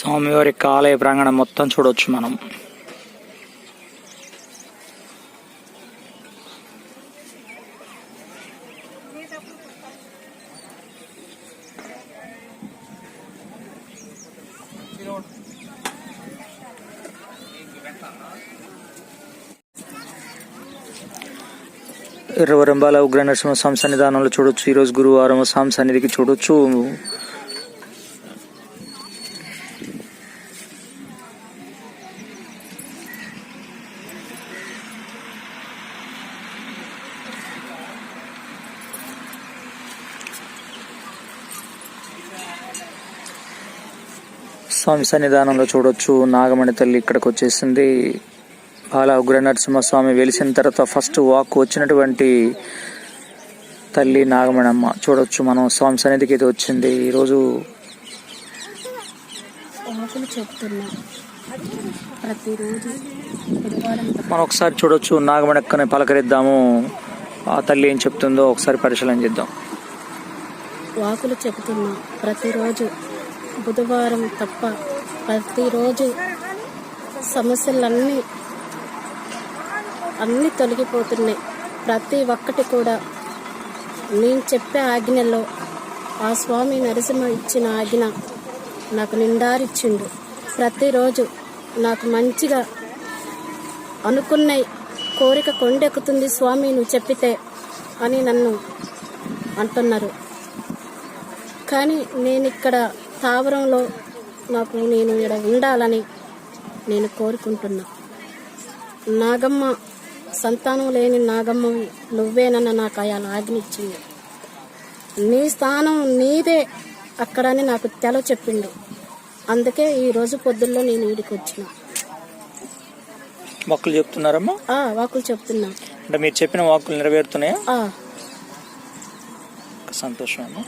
స్వామివారి కాలయ ప్రాంగణం మొత్తం చూడవచ్చు మనం. ఎర్రవరంబాల ఉగ్ర నరసింహ స్వామి సన్నిధానంలో చూడొచ్చు. ఈరోజు గురువారం స్వామి సన్నిధికి చూడొచ్చు. స్వామి సన్నిధానంలో చూడొచ్చు. నాగమణి తల్లి ఇక్కడికి వచ్చేసింది. బాల ఉగ్ర నరసింహస్వామి వెలిసిన తర్వాత ఫస్ట్ వాక్ వచ్చినటువంటి తల్లి నాగమణమ్మ. చూడొచ్చు మనం స్వామి సన్నిధికి అయితే వచ్చింది. ఈరోజు మనం ఒకసారి చూడొచ్చు. నాగమణక్కని పలకరిద్దాము. ఆ తల్లి ఏం చెప్తుందో ఒకసారి పరిశీలన చేద్దాం. వాకులు చెబుతున్నా ప్రతిరోజు బుధవారం తప్ప ప్రతిరోజు సమస్యలన్నీ అన్నీ తొలగిపోతున్నాయి. ప్రతి ఒక్కటి కూడా నేను చెప్పే ఆజ్ఞలో ఆ స్వామి నరసింహ ఇచ్చిన ఆజ్ఞ నాకు నిండారిచ్చిండు. ప్రతిరోజు నాకు మంచిగా అనుకున్న కోరిక కొండెక్కుతుంది స్వామి నువ్వు చెప్పితే అని నన్ను అంటున్నారు. కానీ నేను ఇక్కడ తావరంలో నాకు నేను ఇక్కడ ఉండాలని నేను కోరుకుంటున్నా. నాగమ్మ సంతానం లేని నాగమ్మ నువ్వేనన్న నాకు అయాల ఆజ్ఞిచ్చింది నీ స్థానం నీదే అక్కడని నాకు తెల చెప్పిండు. అందుకే ఈ రోజు పొద్దుల్లో నేను ఈడికి వచ్చిన. మొక్కలు చెప్తున్నారమ్మా? ఆ వాకులు చెప్తున్నా. అంటే మీరు చెప్పిన వాక్కులు నెరవేరుతున్నాయా? సంతోషం అమ్మా.